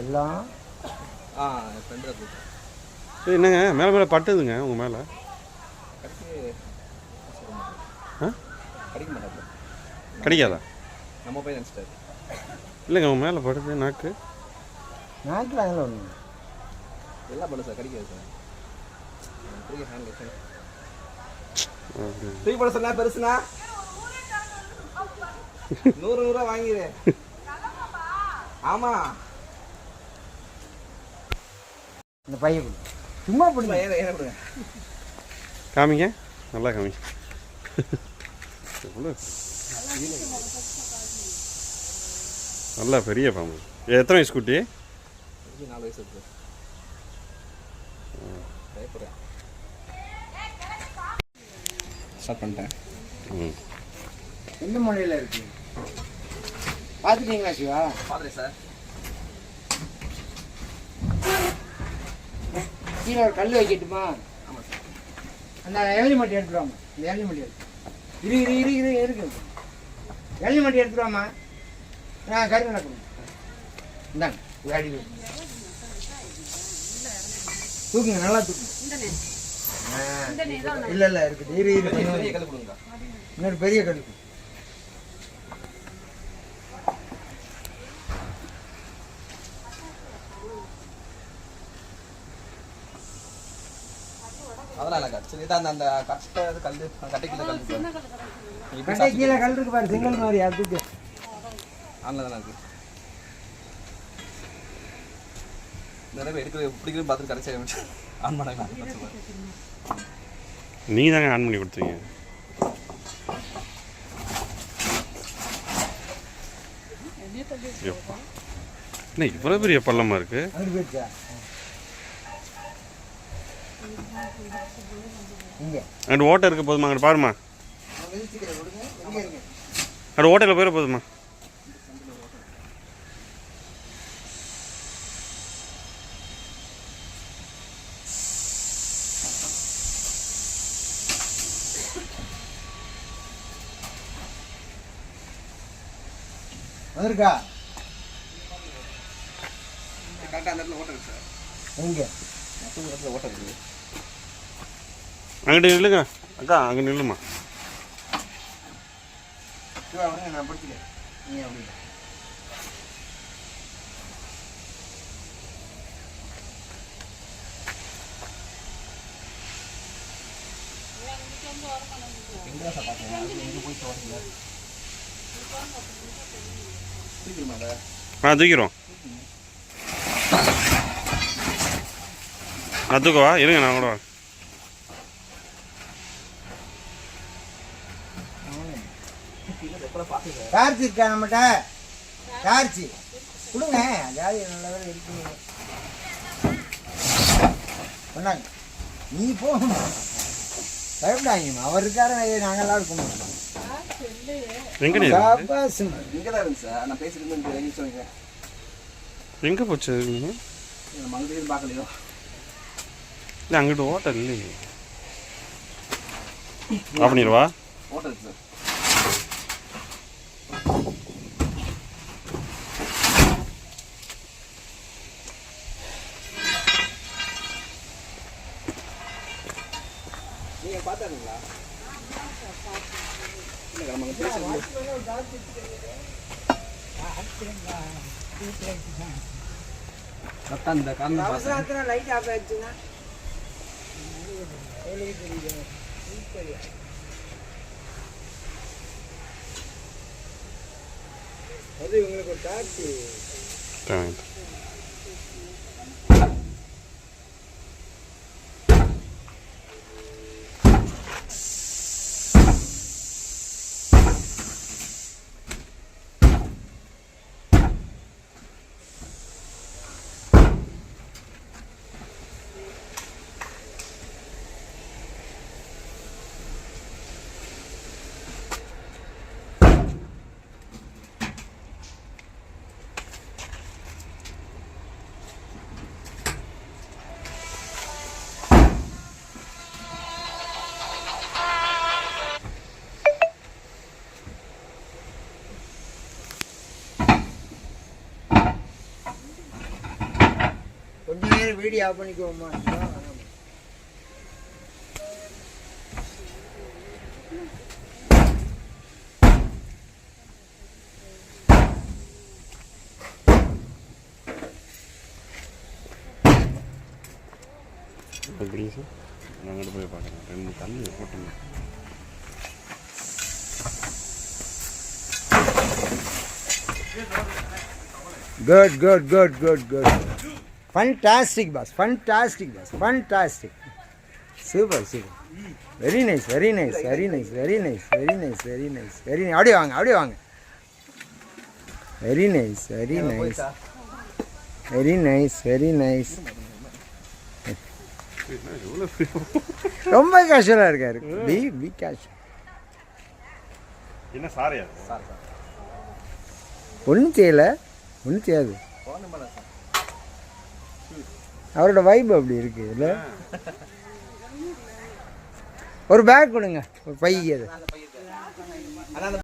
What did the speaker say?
எல்லாம்? என்னங்க? மேலே மேலே பட்டுதுங்க உங்கள் மேலே. கிடைக்காதா? நம்ம போய் நினச்சிட்டாரு. இல்லைங்க உங்கள் மேலே படுது நாக்கு. நாட்டில் அதில் ஒன்று எல்லாம் பண்ணு சார் கடிக்காது சார். பெரிய ஹேண்ட் லோஷன் அப்படி. தூக்கி போட சொன்னா பெருசுனா? நூறு நூறுரூவா வாங்கிடு. ஆமா. இந்த பையன். சும்மா பிடிங்க ஏன் கொடுங்க காமிங்க. நல்லா காமிங்க எவ்வளோ நல்லா பெரிய பாம்பு. எத்தனை வயசு குட்டி? நாலு வயசு ஸ்டார்ட் பண்ணிட்டேன். ம். எந்த மொழியில் இருக்கு? பார்த்துட்டீங்களா சிவா? பாத்துறேன் சார். கீழே ஒரு கல் வைக்கட்டுமா? அந்த இளநி மட்டி எடுத்துருவாமா இந்த இளநி மட்டி எடுத்து. இரு இரு இரு இரு இருக்கு. இளநி மட்டி எடுத்துருவாமா நான் கறி நடக்கணும் இந்தாங்க. இது அடி வை. தூக்குங்க நல்லா தூக்குங்க. ஆ, இல்ல இல்ல இருக்குது. இரு இரு கொஞ்சம் பெரிய கல் கொடுங்க இன்னொரு பெரிய கல் கொடு. அதெல்லாம் இல்லை கட் சரி இதான் அந்த கட்டை கல் கட்டைக்குள்ள கல் இருக்கு. கட்டை கீழே கல் இருக்கு பாரு செங்கல் மாதிரி அது தூக்கு ஆன்ல தானே இருக்கு. நிறைய பேர் எடுக்கவே பிடிக்கவே பார்த்துட்டு கடைசி ஆன் நீங்கள் தாங்க ஆன் பண்ணி கொடுத்தீங்க. என்ன இவ்வளோ பெரிய பள்ளமாக இருக்குது அங்கிட்டு ஓட்டை இருக்க போதுமா? அங்கிட்டு பாருமா அங்கிட்டு ஓட்டையில் போயிட போதுமா வந்திருக்கா? கரெக்டாக அந்த இடத்துல இருக்கு சார். எங்க? அந்த இடத்துல ஓட்டம் இருக்குது அங்கிட்ட நில்லுங்க. அக்கா அங்கே நில்லுமா? நான் அது ஆ தூக்கிறோம் நான் தூக்கவா? இருங்க நான் கூட டார்ச் இருக்கா நம்மகிட்ட. டார்ச் கொடுங்க. ஜாதி நல்ல வேலை இருக்கு சொன்னாங்க நீ போகணும் பயப்படாங்கம்மா அவர் இருக்காரு நாங்கெல்லாம் இருக்கு? இருந்து எங்கே போச்சு அங்கிட்டு ஓட்டை இல்லையே. ஆஃப் பண்ணிடுவா இருக்கு சார். நீங்க பார்த்தாருங்களா? இல்லை நம்ம பேசுறது கரெக்டாக இந்த காரணம் பார்த்தேன் அவசரத்துல லைட் ஆஃப் ஆயிடுச்சுன்னா? அது உங்களுக்கு ஒரு நேரம் வீடியோ ஆஃப் பண்ணிக்குவோம்மா எப்படிங்க சார்? அங்கிட்டு போய் பார்க்குறேன். ரெண்டு தண்ணி போட்டுங்க. Good good good good good fantastic boss fantastic boss fantastic super super very nice very nice very nice very nice very nice very nice very அப்படியே வாங்க அப்படியே வாங்க. Very nice very nice very nice very nice ரொம்ப கேஷுவலாக இருக்காரு. B B cash என்ன சாரியா sir sir. ஒன்றும் செய்யலை ஒன்றும் செய்யாது. அவரோட வைப் அப்படி இருக்குது இல்லை ஒரு பேக் கொடுங்க. ஒரு பைக்கு